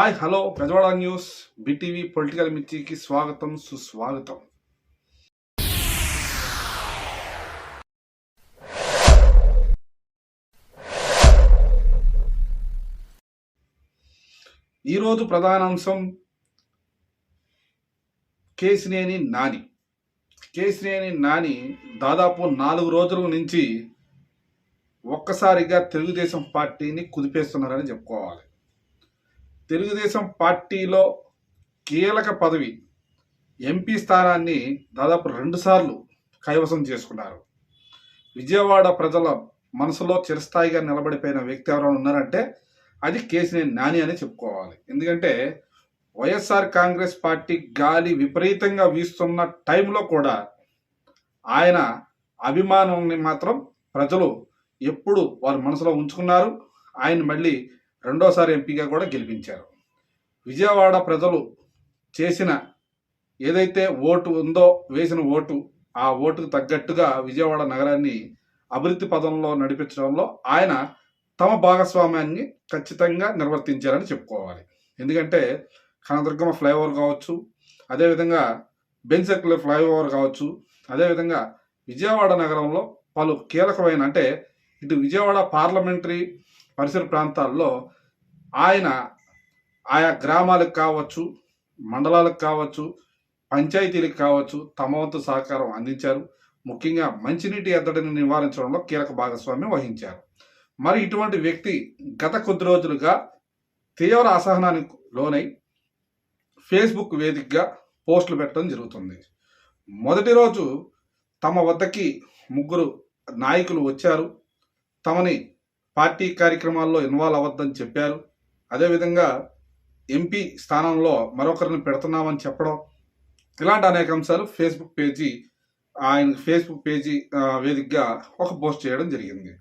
Hi hello ప్రజవాడ news BTV political మిర్చికి స్వాగతం సుస్వాగతం. ఈరోజు ప్రధాన అంశం కేసినేని నాని. కేసినేని నాని దాదాపు నాలుగు రోజుల నుంచి ఒక్కసారిగా తెలుగుదేశం పార్టీని కుదిపేస్తున్నారని చెప్పుకోవాలి. తెలుగుదేశం పార్టీలో కీలక పదవి ఎంపీ స్థానాన్ని దాదాపు రెండుసార్లు కైవసం చేసుకున్నారు. విజయవాడ ప్రజల మనసులో చిరస్థాయిగా నిలబడిపోయిన వ్యక్తి ఎవరైనా ఉన్నారంటే అది కేసినేని నాని అని చెప్పుకోవాలి. ఎందుకంటే వైఎస్ఆర్ కాంగ్రెస్ పార్టీ గాలి విపరీతంగా వీస్తున్న టైంలో కూడా ఆయన అభిమానాన్ని మాత్రం ప్రజలు ఎప్పుడు వారి మనసులో ఉంచుకున్నారు. ఆయన మళ్ళీ రెండోసారి ఎంపీగా కూడా గెలిపించారు. విజయవాడ ప్రజలు చేసిన ఏదైతే ఓటు ఉందో వేసిన ఓటు ఆ ఓటుకు తగ్గట్టుగా విజయవాడ నగరాన్ని అభివృద్ధి పదంలో నడిపించడంలో ఆయన తమ భాగస్వామ్యాన్ని ఖచ్చితంగా నిర్వర్తించారని చెప్పుకోవాలి. ఎందుకంటే కనదుర్గమ్మ ఫ్లైఓవర్ కావచ్చు అదేవిధంగా బెన్ ఫ్లైఓవర్ కావచ్చు అదేవిధంగా విజయవాడ నగరంలో పలు కీలకమైన అంటే ఇటు విజయవాడ పార్లమెంటరీ పరిసర ప్రాంతాల్లో ఆయన ఆయా గ్రామాలకు కావచ్చు మండలాలకు కావచ్చు పంచాయతీలకు కావచ్చు తమ వంతు సహకారం అందించారు. ముఖ్యంగా మంచినీటి ఎద్దడిని నివారించడంలో కీలక భాగస్వామ్యం వహించారు. మరి ఇటువంటి వ్యక్తి గత కొద్ది రోజులుగా తీవ్ర అసహనానికి లోనై ఫేస్బుక్ వేదికగా పోస్టులు పెట్టడం జరుగుతుంది. మొదటి రోజు తమ వద్దకి ముగ్గురు నాయకులు వచ్చారు. తమని పార్టీ కార్యక్రమాల్లో ఇన్వాల్వ్ అవ్వద్దని చెప్పారు. అదేవిధంగా ఎంపీ స్థానంలో మరొకరిని పెడుతున్నామని చెప్పడం. ఇలాంటి అనేక అంశాలు ఫేస్బుక్ పేజీ ఆయన ఫేస్బుక్ పేజీ వేదికగా ఒక పోస్ట్ చేయడం జరిగింది.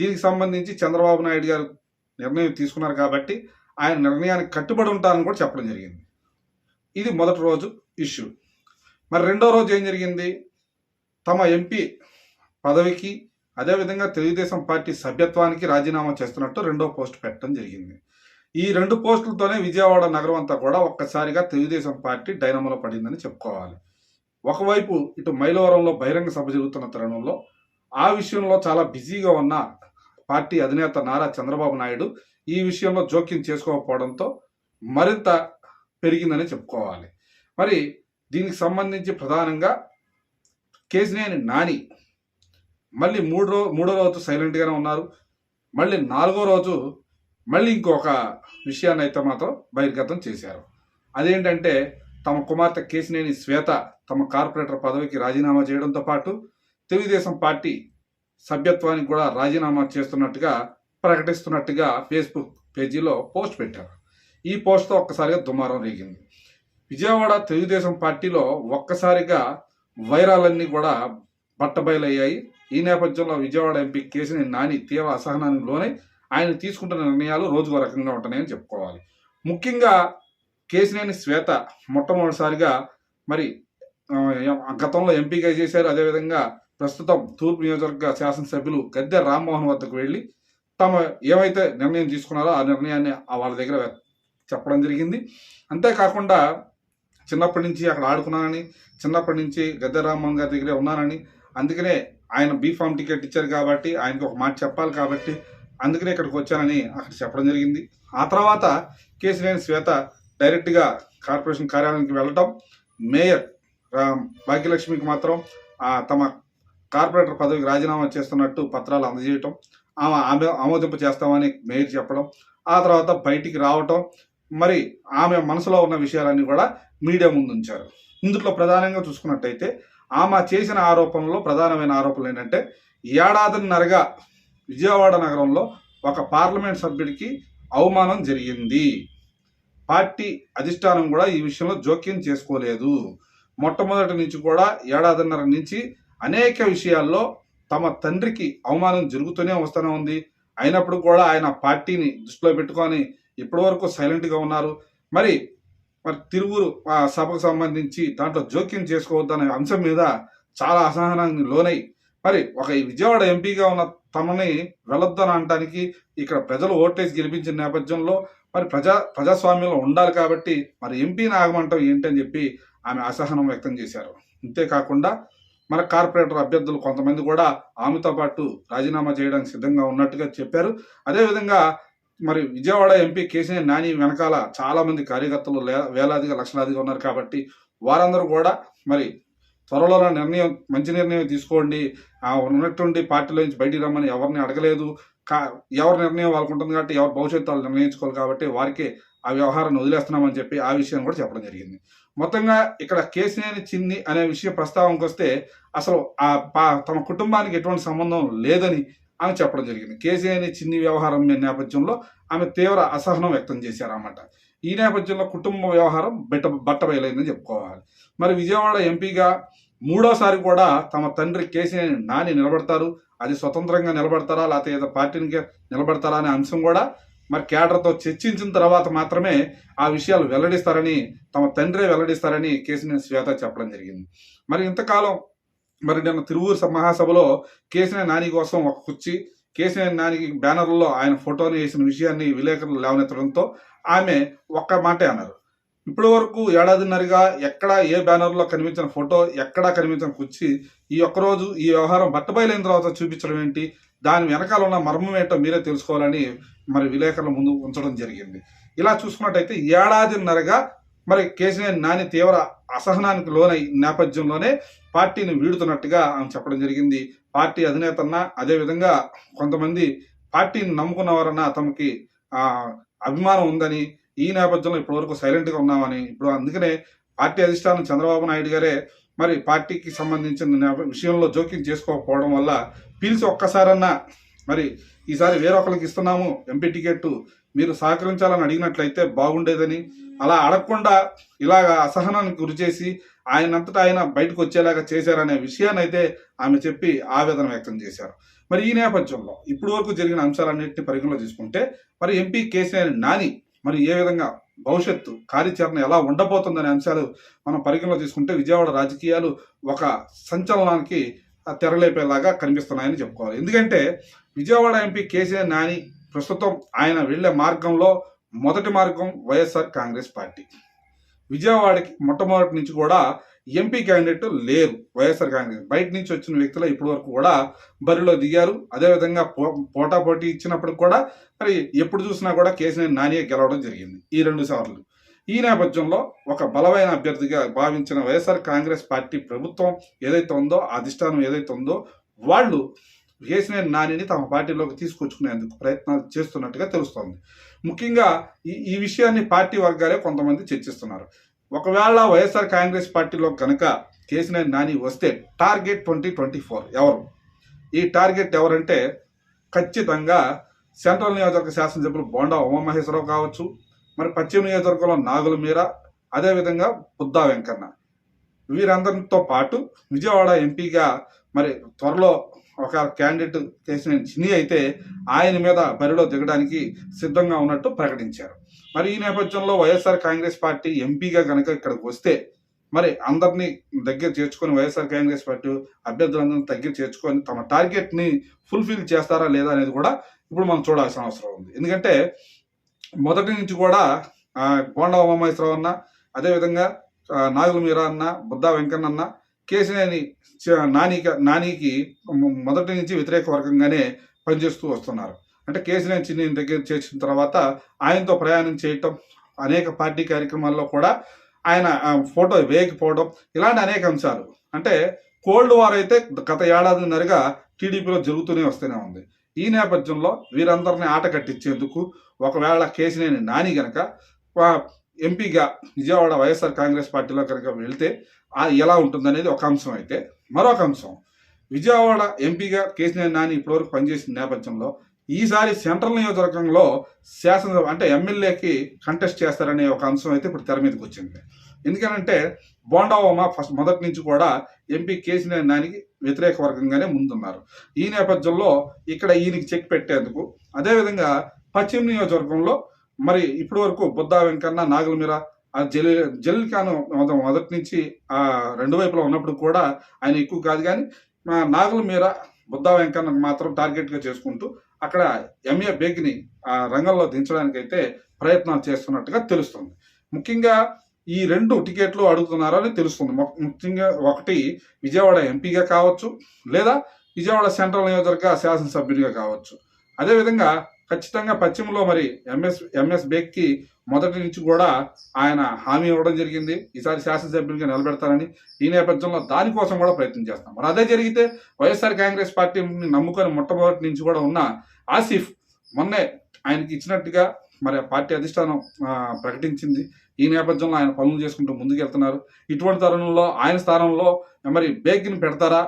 దీనికి సంబంధించి చంద్రబాబు నాయుడు గారు నిర్ణయం తీసుకున్నారు కాబట్టి ఆయన నిర్ణయానికి కట్టుబడి ఉంటారని కూడా చెప్పడం జరిగింది. ఇది మొదటి రోజు ఇష్యూ. మరి రెండో రోజు ఏం జరిగింది? తమ ఎంపీ పదవికి అదేవిధంగా తెలుగుదేశం పార్టీ సభ్యత్వానికి రాజీనామా చేస్తున్నట్టు రెండో పోస్ట్ పెట్టడం జరిగింది. ఈ రెండు పోస్టులతోనే విజయవాడ నగరం అంతా కూడా ఒక్కసారిగా తెలుగుదేశం పార్టీ డైనమలో పడిందని చెప్పుకోవాలి. ఒకవైపు ఇటు మైలవరంలో బహిరంగ సభ జరుగుతున్న తరుణంలో ఆ విషయంలో చాలా బిజీగా ఉన్న పార్టీ అధినేత నారా చంద్రబాబు నాయుడు ఈ విషయంలో జోక్యం చేసుకోకపోవడంతో మరింత పెరిగిందని చెప్పుకోవాలి. మరి దీనికి సంబంధించి ప్రధానంగా కేసినేని నాని మళ్ళీ మూడు రో మూడో రోజు సైలెంట్గానే ఉన్నారు. మళ్ళీ నాలుగో రోజు మళ్ళీ ఇంకొక విషయాన్ని అయితే మాత్రం బహిర్గతం చేశారు. అదేంటంటే తమ కుమార్తె కేసినేని శ్వేత తమ కార్పొరేటర్ పదవికి రాజీనామా చేయడంతో పాటు తెలుగుదేశం పార్టీ సభ్యత్వానికి కూడా రాజీనామా చేస్తున్నట్టుగా ప్రకటిస్తున్నట్టుగా ఫేస్బుక్ పేజీలో పోస్ట్ పెట్టారు. ఈ పోస్ట్తో ఒక్కసారిగా దుమారం రేగింది. విజయవాడ తెలుగుదేశం పార్టీలో ఒక్కసారిగా వైరాలన్నీ కూడా బట్టబయలయ్యాయి. ఈ నేపథ్యంలో విజయవాడ ఎంపీ కేసినేని నాని తీవ్ర అసహనానికి లోనై ఆయన తీసుకుంటున్న నిర్ణయాలు రోజుకో రకంగా ఉంటున్నాయని చెప్పుకోవాలి. ముఖ్యంగా కేసినేని శ్వేత మొట్టమొదటిసారిగా మరి గతంలో ఎంపీగా చేశారు. అదేవిధంగా ప్రస్తుతం తూర్పు నియోజకవర్గ శాసనసభ్యులు గద్దె రామ్మోహన్ వద్దకు వెళ్ళి తమ ఏమైతే నిర్ణయం తీసుకున్నారో ఆ నిర్ణయాన్ని వాళ్ళ దగ్గర చెప్పడం జరిగింది. అంతేకాకుండా చిన్నప్పటి నుంచి అక్కడ ఆడుకున్నానని చిన్నప్పటి నుంచి గద్దె రామ్మోహన్ గారి దగ్గరే ఉన్నానని అందుకనే ఆయన బీఫామ్ టికెట్ ఇచ్చారు కాబట్టి ఆయనకి ఒక మాట చెప్పాలి కాబట్టి అందుకనే ఇక్కడికి వచ్చానని అక్కడ చెప్పడం జరిగింది. ఆ తర్వాత కేసినేని శ్వేత డైరెక్ట్గా కార్పొరేషన్ కార్యాలయానికి వెళ్ళటం. మేయర్ రా- భాగ్యలక్ష్మికి మాత్రం తమ కార్పొరేటర్ పదవికి రాజీనామా చేస్తున్నట్టు పత్రాలు అందజేయటం. ఆమె ఆమె ఆమోదింప చేస్తామని మేయర్ చెప్పడం. ఆ తర్వాత బయటికి రావటం. మరి ఆమె మనసులో ఉన్న విషయాలన్నీ కూడా మీడియా ముందుంచారు. ఇందులో ప్రధానంగా చూసుకున్నట్టయితే ఆమె చేసిన ఆరోపణలో ప్రధానమైన ఆరోపణలు ఏంటంటే ఏడాదిన్నరగా విజయవాడ నగరంలో ఒక పార్లమెంట్ సభ్యుడికి అవమానం జరిగింది. పార్టీ అధిష్టానం కూడా ఈ విషయంలో జోక్యం చేసుకోలేదు. మొట్టమొదటి నుంచి కూడా ఏడాదిన్నర నుంచి అనేక విషయాల్లో తమ తండ్రికి అవమానం జరుగుతూనే వస్తూనే ఉంది. అయినప్పుడు కూడా ఆయన పార్టీని దృష్టిలో పెట్టుకొని ఇప్పటి వరకు సైలెంట్గా ఉన్నారు. మరి మరి తిరువురు ఆ సభకు సంబంధించి దాంట్లో జోక్యం చేసుకోవద్దనే అంశం మీద చాలా అసహనానికి లోనై మరి ఒక ఈ విజయవాడ ఎంపీగా ఉన్న తమని వెళ్ళొద్దని అనడానికి ఇక్కడ ప్రజలు ఓటేసి గెలిపించిన నేపథ్యంలో మరి ప్రజా ప్రజాస్వామ్యంలో ఉండాలి కాబట్టి మరి ఎంపీని ఆగమంటాం ఏంటని చెప్పి ఆమె అసహనం వ్యక్తం చేశారు. అంతేకాకుండా మన కార్పొరేటర్ అభ్యర్థులు కొంతమంది కూడా ఆమెతో పాటు రాజీనామా చేయడానికి సిద్ధంగా ఉన్నట్టుగా చెప్పారు. అదేవిధంగా మరి విజయవాడ ఎంపీ కేసీఆర్ నాని వెనకాల చాలా మంది కార్యకర్తలు వేలాదిగా లక్షలాదిగా ఉన్నారు కాబట్టి వారందరూ కూడా మరి త్వరలోనే నిర్ణయం మంచి నిర్ణయం తీసుకోండి. ఆ ఉన్నటువంటి పార్టీలో నుంచి బయటికి రమ్మని ఎవరిని అడగలేదు. కా ఎవరి నిర్ణయం వాళ్ళకు ఉంటుంది కాబట్టి ఎవరి భవిష్యత్తు వాళ్ళు నిర్ణయించుకోవాలి కాబట్టి వారికి ఆ వ్యవహారాన్ని వదిలేస్తున్నామని చెప్పి ఆ విషయం కూడా చెప్పడం జరిగింది. మొత్తంగా ఇక్కడ కేసీఆర్ చిన్ని అనే విషయం ప్రస్తావనకు వస్తే అసలు ఆ పా- తమ కుటుంబానికి ఎటువంటి సంబంధం లేదని ఆమె చెప్పడం జరిగింది. కేసీఆర్ని చిన్ని వ్యవహారం నేపథ్యంలో ఆమె తీవ్ర అసహనం వ్యక్తం చేశారన్నమాట. ఈ నేపథ్యంలో కుటుంబ వ్యవహారం బెట్ట బట్టబయలైందని చెప్పుకోవాలి. మరి విజయవాడ ఎంపీగా మూడోసారి కూడా తమ తండ్రి కేసీఆర్ నాని నిలబడతారు. అది స్వతంత్రంగా నిలబడతారా లేకపోతే ఏదో పార్టీనికి నిలబడతారా అనే అంశం కూడా మరి కేడర్తో చర్చించిన తర్వాత మాత్రమే ఆ విషయాలు వెల్లడిస్తారని తమ తండ్రే వెల్లడిస్తారని కేసీఆర్ శ్వేత చెప్పడం జరిగింది. మరి ఇంతకాలం మరి నిన్న తిరువూరు మహాసభలో కేసీఆర్ నాని కోసం ఒక కుర్చీ కేసీఆర్ నానికి బ్యానర్లో ఆయన ఫోటోని వేసిన విషయాన్ని విలేకరులు లేవనెత్తడంతో ఆమె ఒక్క మాటే అన్నారు. ఇప్పటి వరకు ఏడాదిన్నరగా ఎక్కడ ఏ బ్యానర్లో కనిపించిన ఫోటో ఎక్కడా కనిపించిన కుర్చీ ఈ ఒక్కరోజు ఈ వ్యవహారం బట్టబయలైన తర్వాత చూపించడం ఏంటి దాని వెనకాల ఉన్న మర్మం ఏంటో మీరే తెలుసుకోవాలని మరి విలేకరుల ముందు ఉంచడం జరిగింది. ఇలా చూసుకున్నట్టయితే ఏడాదిన్నరగా మరి కేసీఆర్ నాని తీవ్ర అసహనానికి లోనై నేపథ్యంలోనే పార్టీని వీడుతున్నట్టుగా ఆమె చెప్పడం జరిగింది. పార్టీ అధినేతన్న అదేవిధంగా కొంతమంది పార్టీని నమ్ముకున్నవారన్నా తమకి అభిమానం ఉందని ఈ నేపథ్యంలో ఇప్పటివరకు సైలెంట్గా ఉన్నామని ఇప్పుడు అందుకనే పార్టీ అధిష్టానం చంద్రబాబు నాయుడు గారే మరి పార్టీకి సంబంధించిన విషయంలో జోక్యం చేసుకోకపోవడం వల్ల పిలిచి ఒక్కసారన్నా మరి ఈసారి వేరొకరికి ఇస్తున్నాము ఎంపీ టికెట్ మీరు సహకరించాలని అడిగినట్లయితే బాగుండేదని అలా అడగకుండా ఇలాగ అసహనానికి గురి చేసి ఆయనంతటా ఆయన బయటకు వచ్చేలాగా చేశారనే విషయాన్ని అయితే ఆమె చెప్పి ఆవేదన వ్యక్తం చేశారు. మరి ఈ నేపథ్యంలో ఇప్పటి వరకు జరిగిన అంశాలన్నింటినీ పరిగణలో తీసుకుంటే మరి ఎంపీ కేసీఆర్ నాని మరి ఏ విధంగా భవిష్యత్తు కార్యాచరణ ఎలా ఉండబోతుందనే అంశాలు మనం పరిగణలో తీసుకుంటే విజయవాడ రాజకీయాలు ఒక సంచలనానికి తెరలేపేలాగా కనిపిస్తున్నాయని చెప్పుకోవాలి. ఎందుకంటే విజయవాడ ఎంపీ కేసీఆర్ నాని ప్రస్తుతం ఆయన వెళ్ళే మార్గంలో మొదటి మార్గం వైఎస్ఆర్ కాంగ్రెస్ పార్టీ. విజయవాడకి మొట్టమొదటి నుంచి కూడా ఎంపీ క్యాండిడేట్ లేరు వైఎస్ఆర్ కాంగ్రెస్. బయట నుంచి వచ్చిన వ్యక్తులు ఇప్పటి వరకు కూడా బరిలో దిగారు. అదేవిధంగా పో పోటా పోటీ ఇచ్చినప్పుడు కూడా మరి ఎప్పుడు చూసినా కూడా కేసీఆర్ నానియే గెలవడం జరిగింది ఈ రెండు సార్లు. ఈ నేపథ్యంలో ఒక బలమైన అభ్యర్థిగా భావించిన వైఎస్ఆర్ కాంగ్రెస్ పార్టీ ప్రభుత్వం ఏదైతే ఉందో అధిష్టానం ఏదైతే ఉందో వాళ్ళు విజయసేన నానిని తమ పార్టీలోకి తీసుకొచ్చుకునేందుకు ప్రయత్నాలు చేస్తున్నట్టుగా తెలుస్తోంది. ముఖ్యంగా ఈ ఈ విషయాన్ని పార్టీ వర్గాలే కొంతమంది చర్చిస్తున్నారు. ఒకవేళ వైఎస్ఆర్ కాంగ్రెస్ పార్టీలో కనుక కేసీఆర్ నాని వస్తే టార్గెట్ ట్వంటీ ట్వంటీ ఫోర్ ఎవరు? ఈ టార్గెట్ ఎవరంటే ఖచ్చితంగా సెంట్రల్ నియోజకవర్గ శాసనసభ్యులు బోండా ఉమామహేశ్వరరావు కావచ్చు మరి పశ్చిమ నియోజకవర్గంలో నాగుల మీర అదేవిధంగా బుద్దా వెంకన్న. వీరందరితో పాటు విజయవాడ ఎంపీగా మరి త్వరలో ఒక క్యాండిడేట్ చేసిన చిన్ని అయితే ఆయన మీద బరిలో దిగడానికి సిద్ధంగా ఉన్నట్టు ప్రకటించారు. మరి ఈ నేపథ్యంలో వైఎస్ఆర్ కాంగ్రెస్ పార్టీ ఎంపీగా కనుక ఇక్కడికి వస్తే మరి అందరినీ దగ్గర చేర్చుకొని వైఎస్ఆర్ కాంగ్రెస్ పార్టీ అభ్యర్థులందరినీ దగ్గర చేర్చుకొని తమ టార్గెట్ని ఫుల్ఫిల్ చేస్తారా లేదా అనేది కూడా ఇప్పుడు మనం చూడాల్సిన అవసరం ఉంది. ఎందుకంటే మొదటి నుంచి కూడా బోండా ఉమామహేశ్వరరావు అన్న అదేవిధంగా నాగుల మీరా అన్న బుద్ధా వెంకన్న అన్న కేసీనేని చ- నానికి నానికి మొదటి నుంచి వ్యతిరేక వర్గంగానే పనిచేస్తూ వస్తున్నారు. అంటే కేసీఆర్ చిన్ని దగ్గర చేర్చిన తర్వాత ఆయనతో ప్రయాణం చేయటం అనేక పార్టీ కార్యక్రమాల్లో కూడా ఆయన ఫోటో వేయకపోవడం ఇలాంటి అనేక అంశాలు. అంటే కోల్డ్ వార్ అయితే గత ఏడాదిన్నరగా టీడీపీలో జరుగుతూనే వస్తూనే ఉంది. ఈ నేపథ్యంలో వీరందరినీ ఆట కట్టించేందుకు ఒకవేళ కేసీనేని నాని గనక ఎంపీగా విజయవాడ వైఎస్ఆర్ కాంగ్రెస్ పార్టీలో కనుక వెళ్తే ఎలా ఉంటుందనేది ఒక అంశం అయితే మరొక అంశం. విజయవాడ ఎంపీగా కేసీఆర్ నాని ఇప్పటివరకు పనిచేసిన నేపథ్యంలో ఈసారి సెంట్రల్ నియోజకవర్గంలో శాసనసభ అంటే ఎమ్మెల్యేకి కంటెస్ట్ చేస్తారనే ఒక అంశం అయితే ఇప్పుడు తెర మీదకి వచ్చింది. ఎందుకనంటే బోండా ఫస్ట్ మొదటి నుంచి కూడా ఎంపీ కేసీఆర్ నానికి వ్యతిరేక వర్గంగానే ముందున్నారు. ఈ నేపథ్యంలో ఇక్కడ ఈయనకి చెక్ పెట్టేందుకు అదేవిధంగా పశ్చిమ నియోజకవర్గంలో మరి ఇప్పటి వరకు బుద్ధా వెంకన్న నాగుల ఆ జలి జలీల్ ఖాన్ మొదటి నుంచి ఆ రెండు వైపులా ఉన్నప్పుడు కూడా ఆయన ఎక్కువ కాదు కానీ నాగుల మీర బుద్ధా వెంకన్న మాత్రం టార్గెట్గా చేసుకుంటూ అక్కడ ఎంఏ బేగ్ని ఆ రంగంలో దించడానికైతే ప్రయత్నాలు చేస్తున్నట్టుగా తెలుస్తుంది. ముఖ్యంగా ఈ రెండు టికెట్లు అడుగుతున్నారని తెలుస్తుంది. ముఖ్యంగా ఒకటి విజయవాడ ఎంపీగా కావచ్చు లేదా విజయవాడ సెంట్రల్ నియోజకవర్గ శాసనసభ్యుడిగా కావచ్చు. అదేవిధంగా ఖచ్చితంగా పశ్చిమలో మరి ఎంఎస్ ఎంఎస్ బేక్కి మొదటి నుంచి కూడా ఆయన హామీ ఇవ్వడం జరిగింది. ఈసారి శాసనసభ్యునిగా నిలబెడతారని ఈ నేపథ్యంలో దానికోసం కూడా ప్రయత్నం చేస్తాం. మరి అదే జరిగితే వైఎస్ఆర్ కాంగ్రెస్ పార్టీని నమ్ముకొని మొట్టమొదటి నుంచి కూడా ఉన్న ఆసిఫ్ మొన్నే ఆయనకి ఇచ్చినట్టుగా మరి పార్టీ అధిష్టానం ప్రకటించింది. ఈ నేపథ్యంలో ఆయన పనులు చేసుకుంటూ ముందుకెళ్తున్నారు. ఇటువంటి తరుణంలో ఆయన స్థానంలో మరి బేగ్ని పెడతారా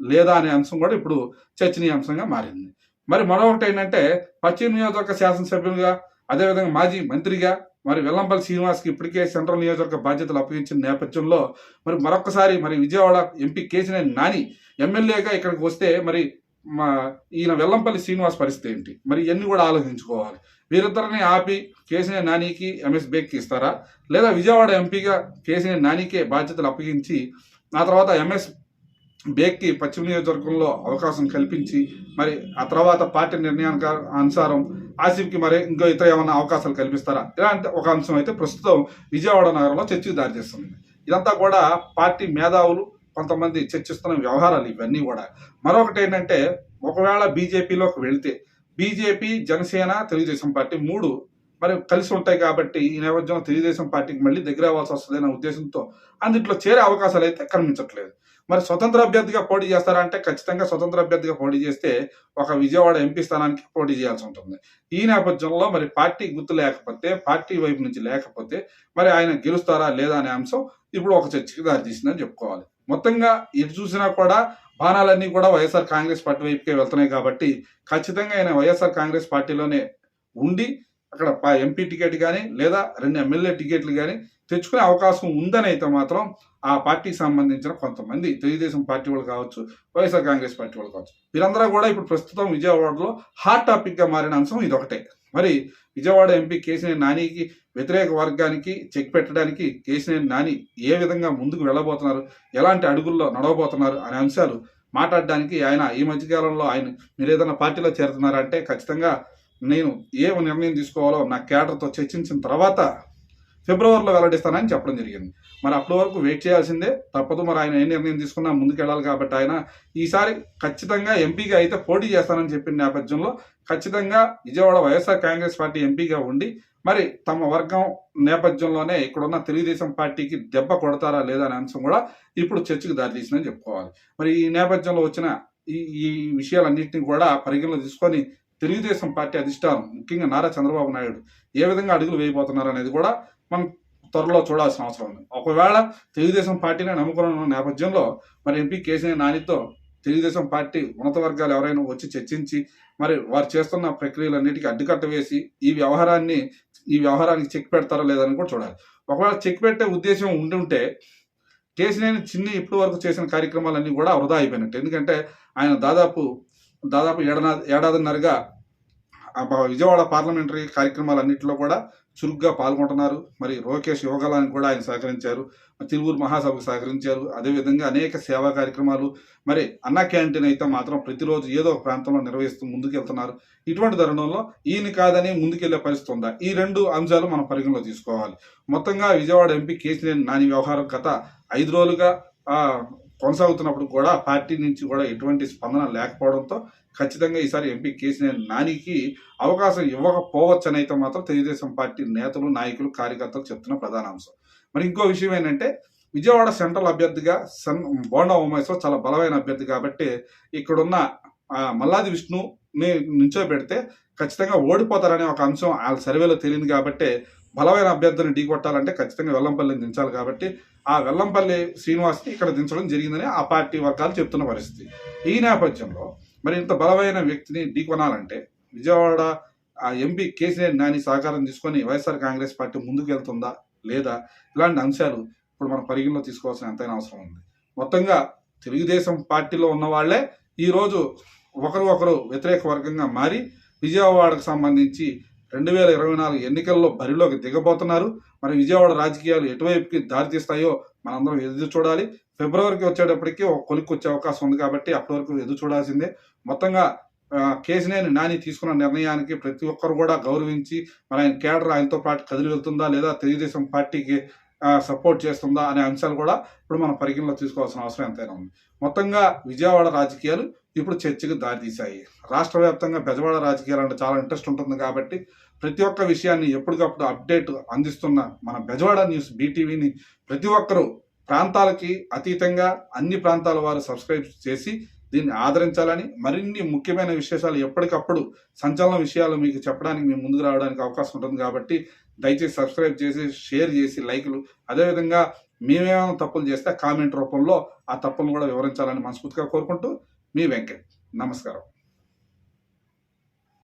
లేదా అనే అంశం కూడా ఇప్పుడు చర్చనీయాంశంగా మారింది. మరి మరొకటి ఏంటంటే పశ్చిమ నియోజకవర్గ శాసనసభ్యులుగా అదేవిధంగా మాజీ మంత్రిగా మరి వెల్లంపల్లి శ్రీనివాస్కి ఇప్పటికే సెంట్రల్ నియోజకవర్గ బాధ్యతలు అప్పగించిన నేపథ్యంలో మరి మరొకసారి మరి విజయవాడ ఎంపీ కేసినేని నాని ఎమ్మెల్యేగా ఇక్కడికి వస్తే మరి మా ఈయన వెల్లంపల్లి శ్రీనివాస్ పరిస్థితి ఏంటి? మరి ఇవన్నీ కూడా ఆలోచించుకోవాలి. వీరిద్దరిని ఆపి కేసినేని నానికి ఎంఎస్ బేక్కి ఇస్తారా? లేదా విజయవాడ ఎంపీగా కేసినేని నానికే బాధ్యతలు అప్పగించి ఆ తర్వాత ఎంఎస్ బేక్కి పశ్చిమ నియోజకవర్గంలో అవకాశం కల్పించి మరి ఆ తర్వాత పార్టీ నిర్ణయానికి అనుసారం ఆసిఫ్కి మరి ఇంకో ఇతర ఏమైనా అవకాశాలు కల్పిస్తారా? ఇలాంటి ఒక అంశం అయితే ప్రస్తుతం విజయవాడ నగరంలో చర్చకు దారితీస్తుంది ఇదంతా కూడా పార్టీ మేధావులు కొంతమంది చర్చిస్తున్న వ్యవహారాలు ఇవన్నీ కూడా. మరొకటి ఏంటంటే ఒకవేళ బీజేపీలోకి వెళితే బీజేపీ జనసేన తెలుగుదేశం పార్టీ మూడు మరి కలిసి ఉంటాయి కాబట్టి ఈ నేపథ్యంలో తెలుగుదేశం పార్టీకి మళ్ళీ దగ్గర అవ్వాల్సి వస్తుంది అనే ఉద్దేశంతో అందుట్లో చేరే అవకాశాలు అయితే కనిపించట్లేదు. మరి స్వతంత్ర అభ్యర్థిగా పోటీ చేస్తారంటే ఖచ్చితంగా స్వతంత్ర అభ్యర్థిగా పోటీ చేస్తే ఒక విజయవాడ ఎంపీ స్థానానికి పోటీ చేయాల్సి ఉంటుంది. ఈ నేపథ్యంలో మరి పార్టీ గుర్తు లేకపోతే పార్టీ వైపు నుంచి లేకపోతే మరి ఆయన గెలుస్తారా లేదా అనే అంశం ఇప్పుడు ఒక చర్చకి దారితీసిందని చెప్పుకోవాలి. మొత్తంగా ఎటు చూసినా కూడా బాణాలన్నీ కూడా వైఎస్ఆర్ కాంగ్రెస్ పార్టీ వైపుకే వెళ్తున్నాయి కాబట్టి ఖచ్చితంగా ఆయన వైఎస్ఆర్ కాంగ్రెస్ పార్టీలోనే ఉండి అక్కడ ఎంపీ టికెట్ కానీ లేదా రెండు ఎమ్మెల్యే టికెట్లు కానీ తెచ్చుకునే అవకాశం ఉందని అయితే మాత్రం ఆ పార్టీకి సంబంధించిన కొంతమంది తెలుగుదేశం పార్టీ వాళ్ళు కావచ్చు వైఎస్ఆర్ కాంగ్రెస్ పార్టీ వాళ్ళు కావచ్చు వీరందరూ కూడా ఇప్పుడు ప్రస్తుతం విజయవాడలో హాట్ టాపిక్గా మారిన అంశం ఇది ఒకటే మరి విజయవాడ ఎంపీ కేసినేని నానికి వ్యతిరేక వర్గానికి చెక్ పెట్టడానికి కేసినేని నాని ఏ విధంగా ముందుకు వెళ్ళబోతున్నారు ఎలాంటి అడుగుల్లో నడవబోతున్నారు అనే అంశాలు మాట్లాడడానికి ఆయన ఈ మధ్యకాలంలో ఆయన మీరు ఏదైనా పార్టీలో చేరుతున్నారంటే ఖచ్చితంగా నేను ఏ నిర్ణయం తీసుకోవాలో నా కేడర్తో చర్చించిన తర్వాత ఫిబ్రవరిలో వెల్లడిస్తానని చెప్పడం జరిగింది. మరి అప్పటి వరకు వెయిట్ చేయాల్సిందే. తప్పదు మరి ఆయన ఏ నిర్ణయం తీసుకున్నా ముందుకెళ్ళాలి కాబట్టి ఆయన ఈసారి ఖచ్చితంగా ఎంపీగా అయితే పోటీ చేస్తానని చెప్పిన నేపథ్యంలో ఖచ్చితంగా విజయవాడ వైఎస్ఆర్ కాంగ్రెస్ పార్టీ ఎంపీగా ఉండి మరి తమ వర్గం నేపథ్యంలోనే ఇక్కడున్న తెలుగుదేశం పార్టీకి దెబ్బ కొడతారా లేదా అనే అంశం కూడా ఇప్పుడు చర్చకు దారితీసిందని చెప్పుకోవాలి. మరి ఈ నేపథ్యంలో వచ్చిన ఈ ఈ విషయాలన్నింటినీ కూడా పరిగణలో తీసుకొని తెలుగుదేశం పార్టీ అధిష్టానం ముఖ్యంగా నారా చంద్రబాబు నాయుడు ఏ విధంగా అడుగులు వేయబోతున్నారు అనేది కూడా మనం త్వరలో చూడాల్సిన అవసరం ఉంది. ఒకవేళ తెలుగుదేశం పార్టీని నమ్ముకున్న నేపథ్యంలో మరి ఎంపీ కేసీఆర్ నానితో తెలుగుదేశం పార్టీ ఉన్నత వర్గాలు ఎవరైనా వచ్చి చర్చించి మరి వారు చేస్తున్న ప్రక్రియలన్నిటికీ అడ్డుకట్ట వేసి ఈ వ్యవహారాన్ని ఈ వ్యవహారానికి చెక్ పెడతారా లేదని కూడా చూడాలి. ఒకవేళ చెక్ పెట్టే ఉద్దేశం ఉండుంటే కేసీఆర్ చిన్ని ఇప్పటి వరకు చేసిన కార్యక్రమాలన్నీ కూడా వృధా అయిపోయినట్టు. ఎందుకంటే ఆయన దాదాపు దాదాపు ఏడనా ఏడాదిన్నరగా విజయవాడ పార్లమెంటరీ కార్యక్రమాలన్నింటిలో కూడా చురుగ్గా పాల్గొంటున్నారు. మరి లోకేష్ యోగాలని కూడా ఆయన సహకరించారు. తిరువురు మహాసభకు సహకరించారు. అదేవిధంగా అనేక సేవా కార్యక్రమాలు మరి అన్న క్యాంటీన్ అయితే మాత్రం ప్రతిరోజు ఏదో ఒక ప్రాంతంలో నిర్వహిస్తూ ముందుకెళ్తున్నారు. ఇటువంటి తరుణంలో ఈయన కాదని ముందుకెళ్ళే పరిస్థితి ఉందా? ఈ రెండు అంశాలు మనం పరిగణలో తీసుకోవాలి. మొత్తంగా విజయవాడ ఎంపీ కేసీఆర్ నాని వ్యవహారం గత ఐదు రోజులుగా కొనసాగుతున్నప్పుడు కూడా పార్టీ నుంచి కూడా ఎటువంటి స్పందన లేకపోవడంతో ఖచ్చితంగా ఈసారి ఎంపీ కేసీఆర్ నానికి అవకాశం ఇవ్వకపోవచ్చని అయితే మాత్రం తెలుగుదేశం పార్టీ నేతలు నాయకులు కార్యకర్తలు చెప్తున్న ప్రధాన అంశం. మరి ఇంకో విషయం ఏంటంటే విజయవాడ సెంట్రల్ అభ్యర్థిగా సన్ బోండా ఉమేశ్వర్ చాలా బలమైన అభ్యర్థి కాబట్టి ఇక్కడున్న మల్లాది విష్ణుని నుంచోబెడితే ఖచ్చితంగా ఓడిపోతారనే ఒక అంశం వాళ్ళ సర్వేలో తెలియదు కాబట్టి బలమైన అభ్యర్థిని ఢీకొట్టాలంటే ఖచ్చితంగా వెల్లంపల్లిని దించాలి కాబట్టి ఆ వెల్లంపల్లి శ్రీనివాస్ని ఇక్కడ దించడం జరిగిందని ఆ పార్టీ వర్గాలు చెప్తున్న పరిస్థితి. ఈ నేపథ్యంలో మరి ఇంత బలమైన వ్యక్తిని ఢీకొనాలంటే విజయవాడ ఆ ఎంపీ కేసీఆర్ నాని సహకారం తీసుకొని వైఎస్ఆర్ కాంగ్రెస్ పార్టీ ముందుకు వెళ్తుందా లేదా? ఇలాంటి అంశాలు ఇప్పుడు మనం పరిగణలో తీసుకోవాల్సిన ఎంతైనా అవసరం ఉంది. మొత్తంగా తెలుగుదేశం పార్టీలో ఉన్న వాళ్ళే ఈరోజు ఒకరు ఒకరు వ్యతిరేక వర్గంగా మారి విజయవాడకు సంబంధించి రెండు వేల ఇరవై నాలుగు ఎన్నికల్లో బరిలోకి దిగబోతున్నారు. మరి విజయవాడ రాజకీయాలు ఎటువైపుకి దారితీస్తాయో మనందరం ఎదురు చూడాలి. ఫిబ్రవరికి వచ్చేటప్పటికి ఒక కొలిక్కి వచ్చే అవకాశం ఉంది కాబట్టి అప్పటి వరకు ఎదురు చూడాల్సిందే. మొత్తంగా కేసినేని నాని తీసుకున్న నిర్ణయానికి ప్రతి ఒక్కరు కూడా గౌరవించి మరి ఆయన కేడర్ ఆయనతో పాటు కదిలి వెళ్తుందా లేదా తెలుగుదేశం పార్టీకి సపోర్ట్ చేస్తుందా అనే అంశాలు కూడా ఇప్పుడు మనం పరిగణలో తీసుకోవాల్సిన అవసరం ఎంతైనా ఉంది. మొత్తంగా విజయవాడ రాజకీయాలు ఇప్పుడు చర్చకు దారితీశాయి రాష్ట్ర వ్యాప్తంగా బెజవాడ రాజకీయాలు అంటే చాలా ఇంట్రెస్ట్ ఉంటుంది కాబట్టి ప్రతి ఒక్క విషయాన్ని ఎప్పటికప్పుడు అప్డేట్ అందిస్తున్న మన బెజవాడ న్యూస్ బీటీవీని ప్రతి ఒక్కరూ ప్రాంతాలకి అతీతంగా అన్ని ప్రాంతాల వారు సబ్స్క్రైబ్ చేసి దీన్ని ఆదరించాలని మరిన్ని ముఖ్యమైన విశేషాలు ఎప్పటికప్పుడు సంచలన విషయాలు మీకు చెప్పడానికి మేము ముందుకు రావడానికి అవకాశం ఉంటుంది కాబట్టి దయచేసి సబ్స్క్రైబ్ చేసి షేర్ చేసి లైక్లు. అదేవిధంగా మేమేమైనా తప్పులు చేస్తే కామెంట్ రూపంలో ఆ తప్పులను కూడా వివరించాలని మనస్ఫూర్తిగా కోరుకుంటూ మీ వెంకట్. నమస్కారం.